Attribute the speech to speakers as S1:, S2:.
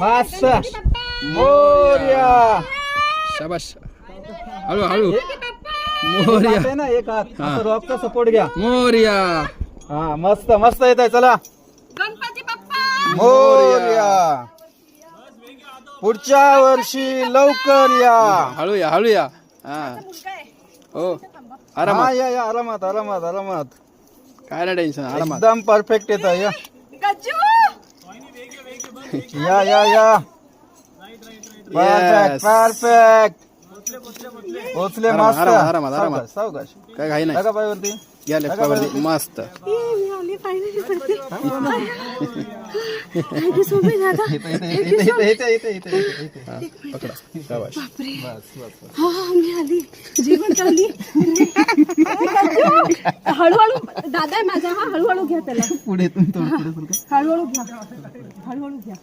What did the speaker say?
S1: मस्त मोर्या
S2: शाबाश हळू हळू. मोर्या.
S1: आहे ना एक हात.
S2: हा.
S1: रॉकचा सपोर्ट घ्या.
S2: मोर्या.
S1: हा मस्त मस्त येत आहे चला.
S3: गणपती बाप्पा.
S1: मोर्या. पुढच्या वर्षी लवकर या.
S2: हळू या हळू या. हा. हो.
S1: हा
S2: आरामात
S1: या या आरामात आरामात आरामात.
S2: काय नाही टेन्शन? आरामात.
S1: एकदम परफेक्ट येत आहे या.
S3: गज्जू!
S1: या या या. परफेक्ट. परफेक्ट पोचले मस्त
S2: आरामात, आरामात.
S1: सावकाश सावकाश
S2: काय घाई नाही
S1: टाका पायवरती
S2: या लेफ्टवरती मस्त
S3: मिळाली फायनली थँक्यू सो मच दादा
S1: इथे इथे इथे इथे इथे इथे इथे.
S2: हा, पकडा. शाबाश
S3: हा मिळाली जीवन चालली. हळूहळू दादा माझा हा हळूहळू घ्या त्याला.
S1: पुढे.
S3: हळूहळू घ्या. हळूहळू घ्या.